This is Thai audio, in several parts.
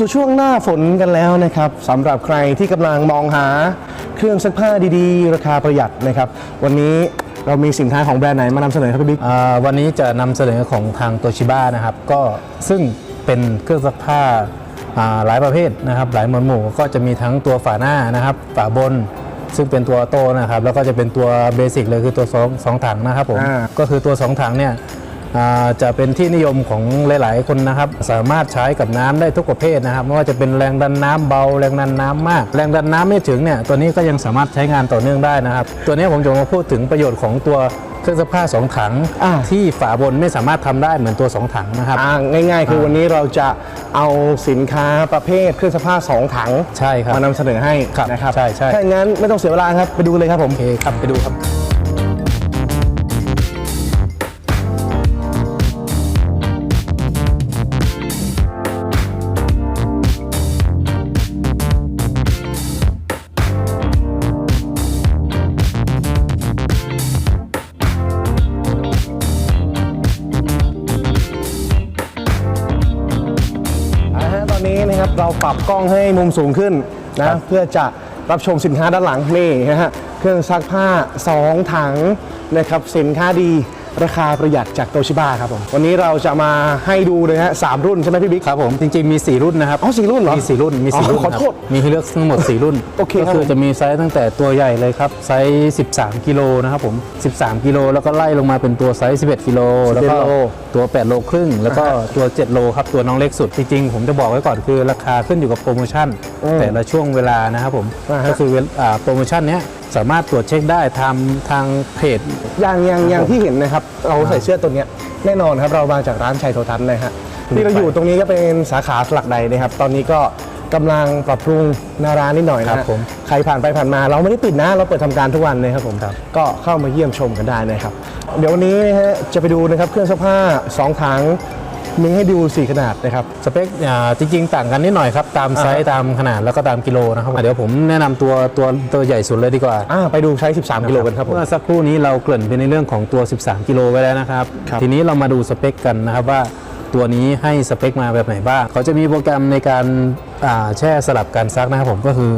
าสู่ช่วงหน้าฝนกันแล้วนะครับสำหรับใครที่กำลังมองหาเครื่องซักผ้าดีๆ ราคาประหยัดนะครับ วันนี้เรามีสินค้าของแบรนด์ไหนมานำเสนอครับพี่บิ๊ก อ่าวันนี้จะนำเสนอของทางโตชิบ้านะครับก็ซึ่งเป็นเครื่องซักผ้าอ่าหลายประเภทนะครับ หลายหมวดหมู่ก็จะมีทั้งตัวฝาหน้านะครับ ฝาบน ซึ่งเป็นตัวออโต้นะครับ แล้วก็จะเป็นตัวเบสิกเลยคือตัวสองสองถังนะครับผมอ่า ก็คือตัว2ถังเนี่ยอ่า จะเป็นที่นิยมของหลาย ๆ คนนะครับ สามารถใช้กับน้ำได้ทุกประเภทนะครับไม่ว่าจะเป็นแรงดันน้ำเบาแรงดันน้ำมาก แรงดันน้ำไม่ถึงเนี่ยตัวนี้ก็ยังสามารถใช้งานต่อเนื่องได้นะครับ ตัวนี้ผมจะมาพูดถึงประโยชน์ของตัวเครื่องซักผ้าสองถังอ่าที่ฝาบนไม่สามารถทำได้เหมือนตัว 2 ถังนะครับอ่าง่ายๆ คือวันนี้เราจะเอาสินค้าประเภทเครื่องซักผ้าสองถังใช่ครับมานำเสนอให้ครับนะครับใช่ใช่ถ้าอย่างนั้นไม่ต้องเสียเวลาครับไปดูเลยครับผมโอเคครับไปดูครับ ปรับกล้องให้มุมสูงขึ้นครันะบเพื่อจะรับชมสินค้าด้านหลังนี่นะฮะเครื่องซักผ้า 2 ถังนะครับสินค้าดี ราคาประหยัดจากโตชิบ้าครับผมวันนี้เราจะมาให้ดูเลยฮะสามรุ่นใช่ไหมพี่บิ๊กครับผมจริงๆมี 4 รุ่นนะครับอ๋อสี่รุ่นเหรอมี4รุ่นมีอ๋อ4รุ่นขอครับโทษมีให้เลือกทั้งหมด 4 รุ่นโอเคก็ครับคือผมจะมีไซส์ตั้งแต่ตัวใหญ่เลยครับไซส์ 13 กิโลนะครับผม 13 กิโลแล้วก็ไล่ลงมาเป็นตัวไซส์ 11 กิโลแล้วก็11โลตัว 8 โลครึ่ง แล้วก็ตัว 7 โลครับตัวน้องเล็กสุดจริงๆผมจะบอกไว้ก่อนคือราคาขึ้นอยู่กับโปรโมชั่น แต่ละช่วงเวลานะครับผมอ่าฮะก็คือเวลอ่าโปรโมชั่นเนี้ย สามารถตรวจเช็คได้ทางทางเพจ อย่างอย่างอย่างที่เห็นนะครับ เราใส่เสื้อตัวเนี้ยแน่นอนครับเรามาจากร้านชัยโททัศน์นะฮะที่เราอยู่ตรงนี้ก็เป็นสาขาสลักใดนะครับ ตอนนี้ก็กำลังปรับปรุงหนาร้านนิดหน่อยนะครัฮะบผมใครผ่านไปผ่านมาเราไม่ได้ปิดนะ เราเปิดทำการทุกวันเลยครับผมครับก็เข้ามาเยี่ยมชมกันได้นะครับ เดี๋ยววันนี้นะฮะจะไปดูนะครับเครื่องซักผ้าสองถัง มีให้ดูสี่ขนาดนะครับ สเปคอ่าจริง ๆ ต่างกันนิดหน่อยครับ ตามไซส์ตามขนาดแล้วก็ตามกิโลนะครับ เดี๋ยวผมแนะนำตัวตัวตัวใหญ่สุดเลยดีกว่าอ่าไปดูใช้13 กิโลกันครับผมเมื่อสักครู่นี้เราเกริ่นไปในเรื่องของตัว 13 กิโลไว้แล้วนะครับครับ ทีนี้เรามาดูสเปคกันนะครับว่าตัวนี้ให้สเปคมาแบบไหนบ้าง เขาจะมีโปรแกรมในการอ่าแช่สลับการซักนะครับผมก็คือ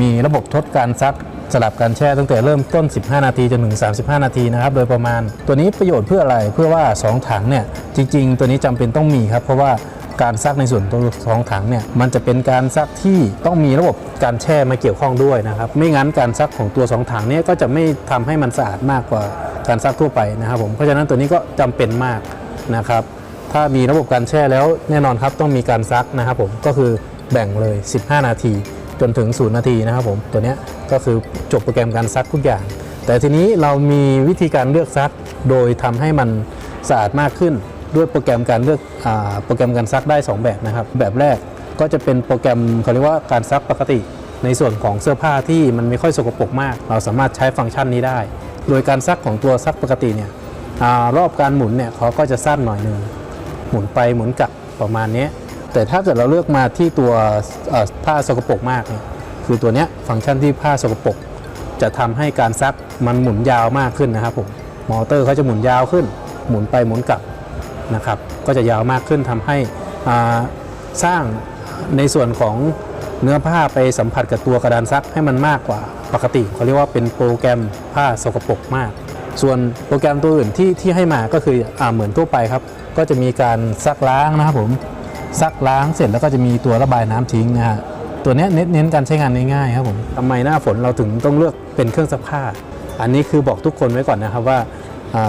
มีระบบทดการซัก สลับการแช่ตั้งแต่เริ่มต้น 15 นาทีจนถึง 35 นาทีนะครับโดยประมาณ ตัวนี้ประโยชน์เพื่ออะไรเพื่อว่า 2 ถังเนี่ยจริง ๆ ตัวนี้จำเป็นต้องมีครับเพราะว่าการซักในส่วนตัวสองถังเนี่ยมันจะเป็นการซักที่ต้องมีระบบการแช่มาเกี่ยวข้องด้วยนะครับไม่งั้นการซักของตัวสองถังเนี่ยก็จะไม่ทำให้มันสะอาดมากกว่าการซักทั่วไปนะครับผมเพราะฉะนั้นตัวนี้ก็จำเป็นมากนะครับถ้ามีระบบการแช่แล้วแน่นอนครับต้องมีการซักนะครับผมก็คือแบ่งเลย 15 นาที จนถึง 0 นาทีนะครับผมตัวนี้ก็คือจบโปรแกรมการซักทุกอย่าง แต่ทีนี้เรามีวิธีการเลือกซัก โดยทำให้มันสะอาดมากขึ้นด้วยโปรแกรมการเลือกอโปรแกรมการซักได้ 2 แบบนะครับ แบบแรกก็จะเป็นโปรแกรมเขาเรียกว่าการซักปกติ ในส่วนของเสื้อผ้าที่มันไม่ค่อยสกปรกมาก เราสามารถใช้ฟังก์ชันนี้ได้ โดยการซักของตัวซักปกติเนี่ยอรอบการหมุนเนี่ยเขาก็จะสั้นหน่อยหนึ่งหมุนไปหมุนกลับประมาณนี้ แต่ถ้าเกิดเราเลือกมาที่ตัวผ้าสกปรกมากเนี่ยคือตัวเนี้ยฟังก์ชันที่ผ้าสกปรกจะทำให้การซักมันหมุนยาวมากขึ้นนะครับผมมอเตอร์เขาจะหมุนยาวขึ้น หมุนไปหมุนกลับนะครับ ก็จะยาวมากขึ้นทำให้สร้างในส่วนของเนื้อผ้าไปสัมผัสกับตัวกระดานซักให้มันมากกว่าปกติเขาเรียกว่าเป็นโปรแกรมผ้าสกปรกมาก ส่วนโปรแกรมตัวอื่นที่ที่ให้มาก็คืออเหมือนทั่วไปครับ ก็จะมีการซักล้างนะครับผม ซักล้างเสร็จแล้วก็จะมีตัวระบายน้ำทิ้งนะฮะตัวนี้เน้นเน้นการใช้งานง่ายๆครับผมทำไมหน้าฝนเราถึงต้องเลือกเป็นเครื่องซักผ้า อันนี้คือบอกทุกคนไว้ก่อนนะครับว่า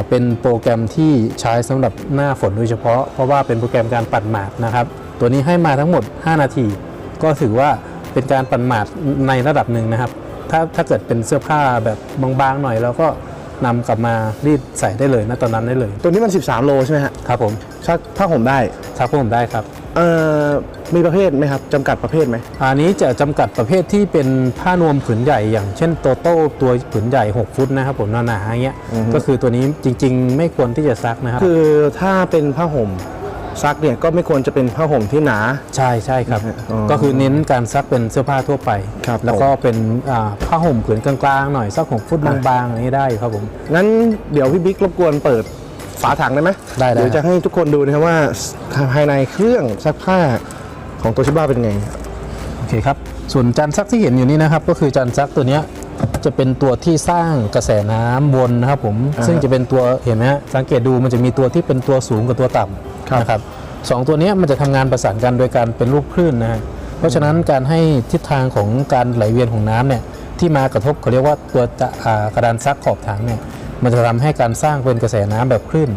เป็นโปรแกรมที่ใช้สำหรับหน้าฝนโดยเฉพาะ เพราะว่าเป็นโปรแกรมการปั่นหมากนะครับ ตัวนี้ให้มาทั้งหมด 5 นาที ก็ถือว่าเป็นการปั่นหมาดในระดับหนึ่งนะครับ ถ้าถ้าเกิดเป็นเสื้อผ้าแบบบางๆหน่อยเราก็ นำกลับมารีดใส่ได้เลยนะตอนนั้นได้เลยตัวนี้มัน 13 โลใช่ไหมฮะครับผมซักผ้าห่มได้ซักผมได้ครับเอ่อมีประเภทไหมครับจำกัดประเภทไหมอันนี้จะจำกัดประเภทที่เป็นผ้านวมผืนใหญ่อย่างเช่นโตโต้ตัวผืนใหญ่ 6 ฟุตนะครับผมหนาๆอย่างเงี้ยก็คือตัวนี้จริงๆ ไม่ควรที่จะซักนะครับ คือถ้าเป็นผ้าห่ม ซักเนี่ยก็ไม่ควรจะเป็นผ้าห่มที่หนา ใช่ใช่ครับ อ๋อก็คือเน้นการซักเป็นเสื้อผ้าทั่วไป ครับแล้วก็เป็นอ่าผ้าห่มผืนกลางๆหน่อยสักหกฟุตบางๆอย่างนี้ได้ครับผม งั้นเดี๋ยวพี่บิ๊กรบกวนเปิดฝาถังได้ไหมได้ได้ เดี๋ยวจะให้ทุกคนดูนะครับว่าภายในเครื่องซักผ้าของโตชิบ้าเป็นไง โอเคครับ ส่วนจานซักที่เห็นอยู่นี้นะครับ ก็คือจานซักตัวเนี้ยจะเป็นตัวที่สร้างกระแสน้ำวนนะครับผม อ่าฮะซึ่งจะเป็นตัวเห็นไหมฮะสังเกตดูมันจะมีตัวที่เป็นตัวสูงกับตัวต่ครับำ นะครับสองตัวเนี้ยมันจะทำงานประสานกันโดยการเป็นรูปคลื่นนะฮะเพราะฉะนั้นการให้ทิศทางของการไหลเวียนของน้ำเนี่ยที่มากระทบเขาเรียกว่าตัวจะอ่ากระดานซักขอบถังเนี่ยมันจะทำให้การสร้างเป็นกระแสน้ำแบบคลื่น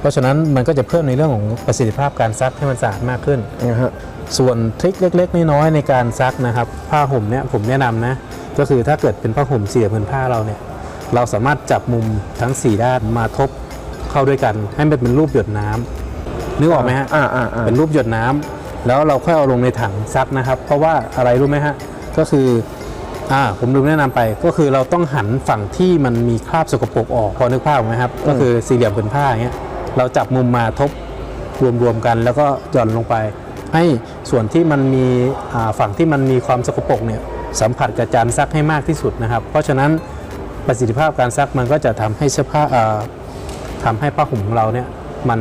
เพราะฉะนั้นมันก็จะเพิ่มในเรื่องของประสิทธิภาพการซักให้มันสะอาดมากขึ้นนะฮะส่วนทริคเล็ก ๆ น้อยๆในการซักนะครับผ้าห่มเนี่ยผมแนะนำนะก็คือถ้าเกิดเป็นผ้าห่มเสียผืนผ้าเราเนี่ยเราสามารถจับมุมทั้ง 4 ด้านมาทบเข้าด้วยกัน ให้มันเป็นรูปหยดน้ำ นึกออกไหมฮะอ่าอ่าอ่าเป็นรูปหยดน้ำแล้วเราค่อยเอาลงในถังซักนะครับ เพราะว่าอะไรรู้ไหมฮะก็คืออ่าผมลืมแนะนำไป ก็คือเราต้องหันฝั่งที่มันมีคราบสกปรกออกพอนึกภาพออกไหมครับ ก็คือสี่เหลี่ยมผืนผ้าอย่างเงี้ยเราจับมุมมาทบรวมๆกัน แล้วก็หย่อนลงไป ให้ส่วนที่มันมีอ่าฝั่งที่มันมีความสกปรกเนี่ยสัมผัสกับจานซักให้มากที่สุดนะครับ เพราะฉะนั้นประสิทธิภาพการซักมันก็จะทำให้เสื้อผ้าอ่าทำให้ผ้าห่มของเราเนี่ยมัน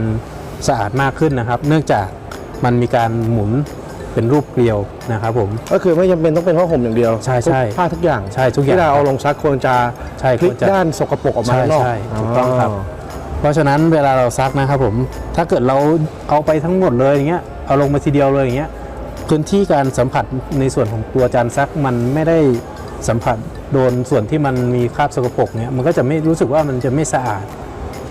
สะอาดมากขึ้นนะครับ เนื่องจากมันมีการหมุนเป็นรูปเกลียวนะครับผม ก็คือไม่จำเป็นต้องเป็นผ้าห่มอย่างเดียวใช่ใช่ทุกผ้าทุกอย่างใช่ทุกอย่างที่เราเอาลงซักควรจะใช่พลิกควรจะ ด้านสกปรกออกมาใช่ข้างนอกใช่ถูกต้องครับ เพราะฉะนั้นเวลาเราซักนะครับผม ถ้าเกิดเราเอาไปทั้งหมดเลยอย่างเงี้ย เอาลงมาทีเดียวเลยอย่างเงี้ย พื้นที่การสัมผัสในส่วนของตัวจานซักมันไม่ได้สัมผัสโดนส่วนที่มันมีคราบสกปรกเนี่ยมันก็จะไม่รู้สึกว่ามันจะไม่สะอาด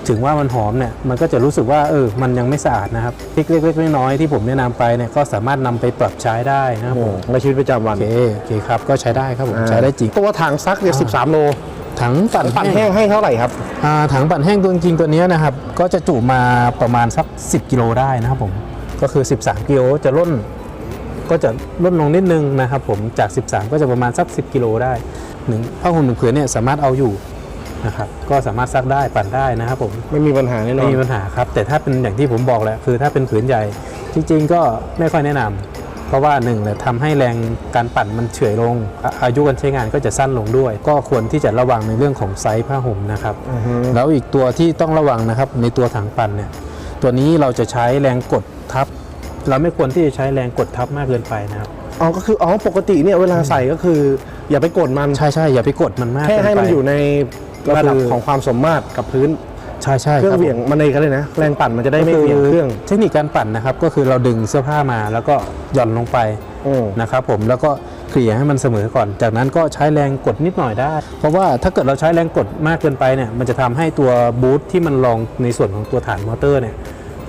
ถึงว่ามันหอมเนี่ยมันก็จะรู้สึกว่าเออมันยังไม่สะอาดนะครับทริกเล็กๆน้อยๆที่ผมแนะนำไปเนี่ยก็สามารถนำไปปรับใช้ได้นะครับโอ้ผมในชีวิตประจำวันโอเคโอเคครับก็ใช้ได้ครับผมอ่าใช้ได้จริงตัวถังซักเนี่ย13โลถังปั่นปั่นแห้งให้เท่าไหร่ครับอ่าถังปั่นแห้งตัวจริงๆตัวเนี้ยนะครับก็จะจุมาประมาณสัก 10 กิโลได้นะครับผมก็คือ 13 กิโลจะล่นก็จะลดลงนิดนึงนะครับผมจาก 13 ก็จะประมาณสัก 10 กิโลได้หนึ่งผ้าห่มหนึ่งผืนเนี่ยสามารถเอาอยู่ นะครับก็สามารถซักได้ปั่นได้นะครับผมไม่มีปัญหาแน่นอไม่นมีปัญหาครับ แต่ถ้าเป็นอย่างที่ผมบอกแหละคือถ้าเป็นผืนใหญ่จริงๆก็ไม่ค่อยแนะนำเพราะว่าหนึ่งเลยทำให้แรงการปั่นมันเฉื่อยลงอะอายุการใช้งานก็จะสั้นลงด้วย ก็ควรที่จะระวังในเรื่องของไซส์ผ้าห่มนะครับอือฮึแล้วอีกตัวที่ต้องระวังนะครับในตัวถังปั่นเนี่ยตัวนี้เราจะใช้แรงกดทับ เราไม่ควรที่จะใช้แรงกดทับมากเกินไปนะครับอ๋อก็คืออ๋อปกติเนี่ยเวลาใส่ก็คือ อย่าไปกดมันใช่ใช่อย่าไปกดมันมากแค่เกินไปให้มันอยู่ใน ระดับก็คือของความสมมาตรกับพื้นใช่ใช่เครื่องบผมเหวี่ยงมันเองกันเลยนะแรงปั่นมันจะได้ไม่เหวี่ยงเครื่อง เทคนิคการปั่นนะครับ ก็คือเราดึงเสื้อผ้ามาแล้วก็หย่อนลงไปอืมนะครับผมแล้วก็เกลี่ยให้มันเสมอก่อน จากนั้นก็ใช้แรงกดนิดหน่อยได้ เพราะว่าถ้าเกิดเราใช้แรงกดมากเกินไปเนี่ยมันจะทำให้ตัวบูทที่มันรองในส่วนของตัวฐานมอเตอร์เนี่ย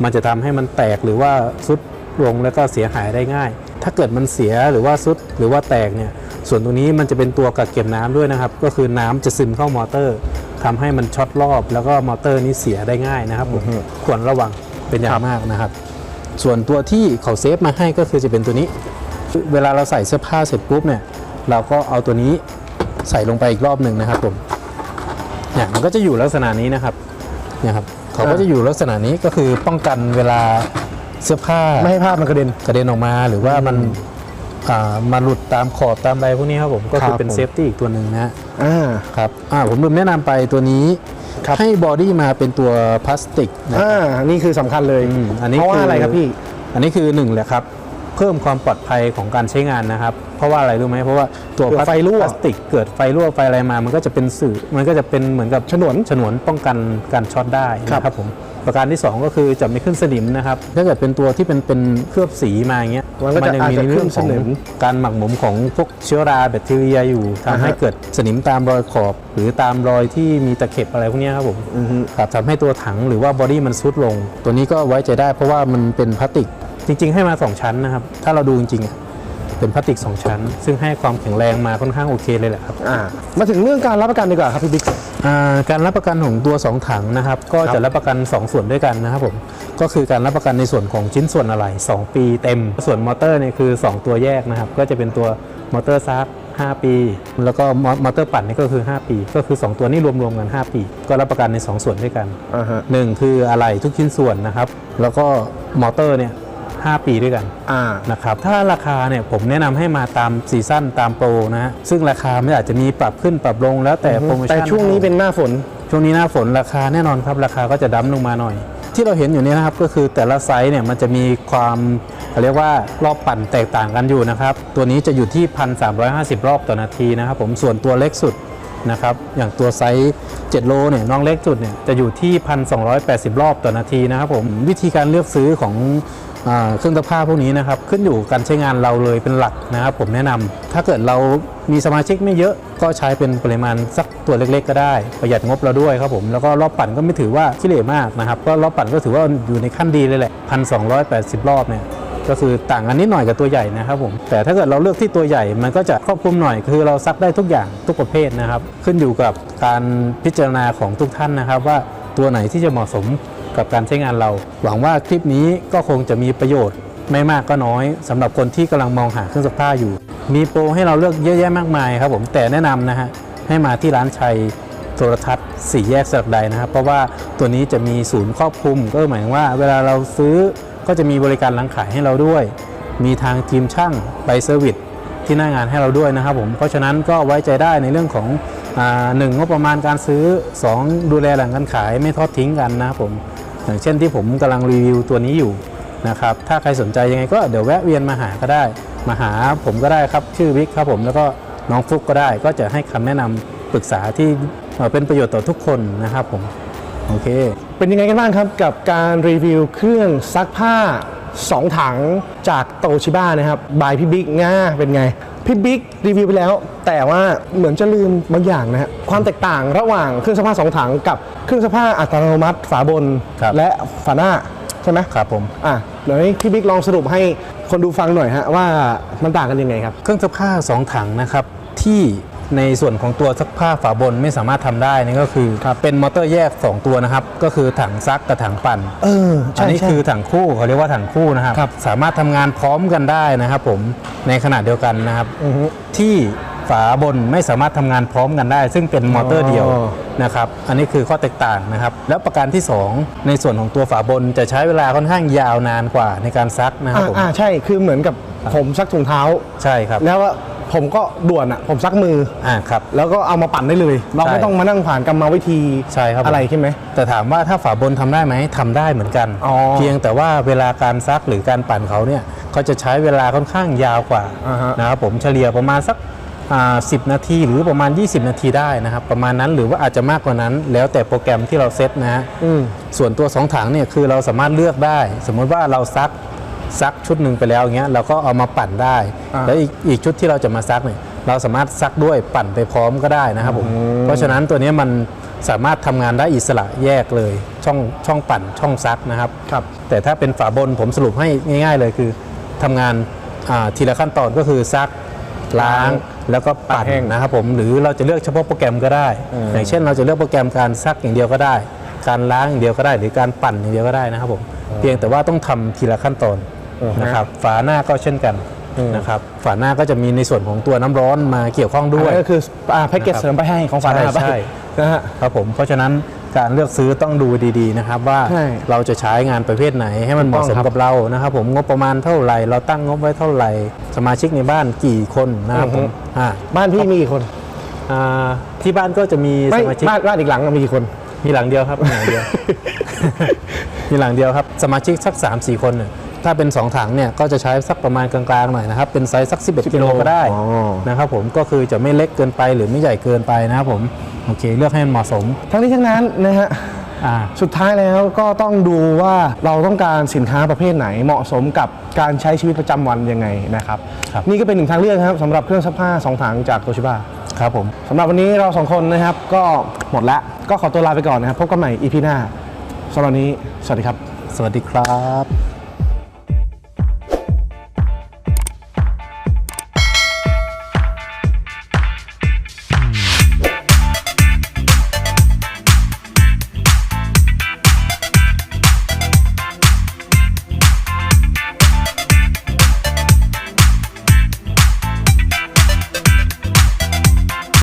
มันจะทำให้มันแตกหรือว่าซุดลงแล้วก็เสียหายได้ง่าย ถ้าเกิดมันเสียหรือว่าซุดหรือว่าแตกเนี่ย ส่วนตรงนี้มันจะเป็นตัวกักเก็บน้ำด้วยนะครับ ก็คือน้ำจะซึมเข้ามอเตอร์ทำให้มันช็อตรอบ แล้วก็มอเตอร์นี้เสียได้ง่ายนะครับผมอือฮึควรระวังเป็นอย่างมากนะครับ ส่วนตัวที่เขาเซฟมาให้ก็คือจะเป็นตัวนี้ เวลาเราใส่เสื้อผ้าเสร็จปุ๊บเนี่ยเราก็เอาตัวนี้ใส่ลงไปอีกรอบหนึ่งนะครับผมเนี่ยมันก็จะอยู่ลักษณะนี้นะครับเนี่ยครับเขาก็จะอยู่ลักษณะนี้ก็คือป้องกันเวลาเสื้อผ้าไม่ให้ภาพมันกระเด็นกระเด็นออกมา หรือว่ามัน อ่ามาหลุดตามขอบตามอะไรพวกนี้ครับผมก็คือครับเป็นผม เซฟตี้อีกตัวหนึ่งนะฮะอ่า ครับอ่าผมลืมแนะนำไปตัวนี้ ครับ ให้บอดี้มาเป็นตัวพลาสติกนะ อ่านี่คือสำคัญเลยอืมอันนี้เพราะว่าคือะไรครับพี่ อันนี้คือหนึ่งแหละครับ เพิ่มความปลอดภัยของการใช้งานนะครับ เพราะว่าอะไรรู้ไหมเพราะว่าตัวเกิดไฟรั่ว พลาสติกเกิดไฟรั่วไฟอะไรมา มันก็จะเป็นสื่อมันก็จะเป็นเหมือนกับฉนวนฉนวนป้องกันการช็อตได้ครับนะครับผม ประการที่ 2 ก็คือจะไม่ขึ้นสนิมนะครับ ถ้าเกิดเป็นตัวที่เป็นเป็นเคลือบสีมาอย่างเงี้ยมันก็จะอาจมีจะในเรื่องของการหมักหมมของพวกเชื้อราแบคทีเรียอยู่ทำให้เกิดสนิมตามรอยขอบ หรือตามรอยที่มีตะเข็บอะไรพวกนี้ครับผมครับทำให้ตัวถังหรือว่าบอดี้มันซุดลง ตัวนี้ก็ไว้ใจได้เพราะว่ามันเป็นพลาสติกจริง ๆ ให้มา 2 ชั้นนะครับ ถ้าเราดูจริงๆ เป็นพลาสติก 2 ชั้น ซึ่งให้ความแข็งแรงมาค่อนข้างโอเคเลยแหละครับอ่ามาถึงเรื่องการรับประกันดีกว่าครับพี่บิ๊กอ่าการรับประกันของตัว 2 ถังนะครับ ก็ครับจะรับประกัน 2 ส่วนด้วยกันนะครับผมก็คือการรับประกันในส่วนของชิ้นส่วนอะไหล่2ปีเต็ม ส่วนมอเตอร์เนี่ยคือ 2 ตัวแยกนะครับ ก็จะเป็นตัวมอเตอร์ซัก5 ปี แล้วก็มอมอเตอร์ปั่นนี่ก็คือ 5 ปี ก็คือ 2 ตัวนี้รวมๆกัน 5 ปี ก็รับประกันใน 2 ส่วนด้วยกันอ่าฮะหนึ่งคืออะไหล่ทุกชิ้นส่วนนะครับ แล้วก็มอเตอร์เนี่ย 5 ปีด้วยกันอ่านะครับถ้าราคาเนี่ยผมแนะนำให้มาตามซีซั่นตามโปรนะฮะซึ่งราคาไม่อาจจะมีปรับขึ้นปรับลงแล้วแต่โปรโมชั่นแต่ช่วงนี้เป็นหน้าฝน ช่วงนี้หน้าฝนราคาแน่นอนครับราคาก็จะดั้มลงมาหน่อย ที่เราเห็นอยู่เนี้นะครับก็คือแต่ละไซส์เนี่ยมันจะมีความเขาเรียกว่ารอบปั่นแตกต่างกันอยู่นะครับตัวนี้จะอยู่ที่ 1,350 รอบต่อนาทีนะครับผมส่วนตัวเล็กสุดนะครับอย่างตัวไซส์7โลเนี่ยน้องเล็กสุดเนี่ยจะอยู่ที่ 1,280 รอบต่อนาทีนะครับผมวิธีการเลือกซื้อของอ่า เครื่องซักผ้าพวกนี้นะครับขึ้นอยู่การใช้งานเราเลยเป็นหลักนะครับ ผมแนะนำถ้าเกิดเรามีสมาชิกไม่เยอะก็ใช้เป็นปริมาณสักตัวเล็ก ๆ ก็ได้ ประหยัดงบเราด้วยครับผมแล้วก็รอบปั่นก็ไม่ถือว่าขี้เหร่มากนะครับก็รอบปั่นก็ถือว่าอยู่ในขั้นดีเลยแหละ1,280รอบเนี่ยก็คือต่างกันนิดหน่อยกับตัวใหญ่นะครับผมแต่ถ้าเกิดเราเลือกที่ตัวใหญ่มันก็จะครอบคลุมหน่อยคือเราซักได้ทุกอย่างทุกประเภทนะครับ ขึ้นอยู่กับการพิจารณาของทุกท่านนะครับ ว่าตัวไหนที่จะเหมาะสม กับการใช้งานเรา หวังว่าคลิปนี้ก็คงจะมีประโยชน์ ไม่มากก็น้อยสำหรับคนที่กำลังมองหาเครื่องซักผ้าอยู่ มีโปรให้เราเลือกเยอะแยะมากมายครับผมแต่แนะนำนะฮะให้มาที่ร้านชัยโทรทัศน์สี่แยกสลักใดนะครับ เพราะว่าตัวนี้จะมีศูนย์ครอบคลุม ก็หมายถึงว่าเวลาเราซื้อก็จะมีบริการหลังขายให้เราด้วย มีทางทีมช่างไปเซอร์วิสที่หน้างานให้เราด้วยนะครับผมเพราะฉะนั้นก็ไว้ใจได้ในเรื่องของหนึ่งงบประมาณการซื้อ 2 ดูแลหลังการขายไม่ทอดทิ้งกันนะครับผม อย่างเช่นที่ผมกำลังรีวิวตัวนี้อยู่นะครับถ้าใครสนใจยังไงก็เดี๋ยวแวะเวียนมาหาก็ได้ มาหาผมก็ได้ครับชื่อวิกครับผมแล้วก็น้องฟุกก็ได้ ก็จะให้คำแนะนำปรึกษาที่เอ่อเป็นประโยชน์ต่อทุกคนนะครับผมโอเค เป็นยังไงกันบ้างครับกับการรีวิวเครื่องซักผ้า 2 ถังจากโตชิบ้านะครับบายพี่บิ๊กง่าเป็นไง พี่บิ๊กรีวิวไปแล้ว แต่ว่าเหมือนจะลืมบางอย่างนะฮะความแตกต่างระหว่างเครื่องซักผ้า2ถังกับเครื่องซักผ้าอัตโนมัติฝาบน ครับ และฝาหน้าใช่ไหมครับผม อะเดี๋ยวให้พี่บิ๊กลองสรุปให้คนดูฟังหน่อยฮะว่ามันต่างกันยังไงครับ เครื่องซักผ้า2ถังนะครับที่ ในส่วนของตัวซักผ้าฝาบนไม่สามารถทำได้นี่ก็คือเป็นมอเตอร์แยก 2 ตัวนะครับ ก็คือถังซักกับถังปั่นเอออัใช่นนี้ใช่คือถังคู่เขาเรียกว่าถังคู่นะครับครับสามารถทำงานพร้อมกันได้นะครับผมในขณะเดียวกันนะครับอือฮึที่ฝาบนไม่สามารถทำงานพร้อมกันได้ ซึ่งเป็นมอเตอร์เดียวอ๋อนะครับอันนี้คือข้อแตกต่างนะครับ แล้วประการที่ 2 ในส่วนของตัวฝาบนจะใช้เวลาค่อนข้างยาวนานกว่าในการซักนะครับอ่าผมอ่าใช่คือเหมือนกับผมซักถุงเท้าใช่ครับ แล้วว่า ผมก็ด่วนอะผมซักมืออ่าครับ แล้วก็เอามาปั่นได้เลย เราไม่ใช่ต้องมานั่งผ่านกรรมวิธีใช่ครับผมอะไรใช่ไหมแต่ถามว่าถ้าฝาบนทำได้ไหมทำได้เหมือนกันอ๋อเพียงแต่ว่าเวลาการซักหรือการปั่นเขาเนี่ยเขาจะใช้เวลาค่อนข้างยาวกว่าอ่าฮะนะครับผมเฉลี่ยประมาณสักอ่า10นาทีหรือประมาณ 20 นาทีได้นะครับ ประมาณนั้นหรือว่าอาจจะมากกว่านั้น แล้วแต่โปรแกรมที่เราเซตนะฮะอืมส่วนตัว 2 ถังเนี่ยคือเราสามารถเลือกได้ สมมุติว่าเราซัก ซักชุดหนึ่งไปแล้วอย่างเงี้ยเราก็เอามาปั่นได้ อ่า แล้วอีกอีกชุดที่เราจะมาซักเนี่ยเราสามารถซักด้วยปั่นไปพร้อมก็ได้นะครับผมเพราะฉะนั้นตัวเนี้ยมันสามารถทำงานได้อิสระแยกเลย ช่องช่องปั่นช่องซักนะครับครับแต่ถ้าเป็นฝาบนผมสรุปให้ง่าย ๆ เลยคือทำงานอ่าทีละขั้นตอนก็คือซักล้างแล้วก็ปั่นปั่นแห้ง นะครับผมหรือเราจะเลือกเฉพาะโปรแกรมก็ได้อืมอย่างเช่น เราจะเลือกโปรแกรมการซักอย่างเดียวก็ได้ การล้างอย่างเดียวก็ได้ หรือการปั่นอย่างเดียวก็ได้นะครับผมเพียงแต่ว่าต้องทำทีละขั้นตอนอือฮะ นะครับฝาหน้าก็เช่นกันอืมนะครับฝาหน้าก็จะมีในส่วนของตัวน้ำร้อนมาเกี่ยวข้องด้วยอันนี้ก็คืออ่าแพ็กเกจนะครับเสริมไปให้ของฝาหน้าใช่ไปใช่นะฮะครับผมเพราะฉะนั้นการเลือกซื้อต้องดูดีๆนะครับว่าใช่เราจะใช้งานประเภทไหนให้มันเหมาะสมถูกต้องครับกับเรานะครับผมงบประมาณเท่าไหร่ เราตั้งงบไว้เท่าไหร่ สมาชิกในบ้านกี่คนนะครับผมอ่าบ้านพี่มีกี่คนอ่าที่บ้านก็จะมีไม่สมาชิกบ้านบ้านอีกหลังมีกี่คนมีหลังเดียวครับมีหลังเดียวมีหลังเดียวครับ สมาชิกสัก3 4คนเนี่ย ถ้าเป็น 2 ถังเนี่ยก็จะใช้สักประมาณกลางๆหน่อยนะครับ เป็นไซส์สัก 11กิโลก็ได้อ๋อนะครับผมก็คือจะไม่เล็กเกินไปหรือไม่ใหญ่เกินไปนะครับผมโอเคเลือกให้มันเหมาะสม ทั้งนี้ทั้งนั้นนะฮะอ่าสุดท้ายแล้วก็ต้องดูว่าเราต้องการสินค้าประเภทไหนเหมาะสมกับการใช้ชีวิตประจำวันยังไงนะครับครับนี่ก็เป็นหนึ่งทางเลือกครับสำหรับเครื่องซักผ้าสองถังจากโตชิบะครับผมสำหรับวันนี้เราสองคนนะครับก็หมดละก็ขอตัวลาไปก่อนนะครับพบกันใหม่ EP หน้าสำหรับวันนี้ สวัสดีครับ สวัสดีครับ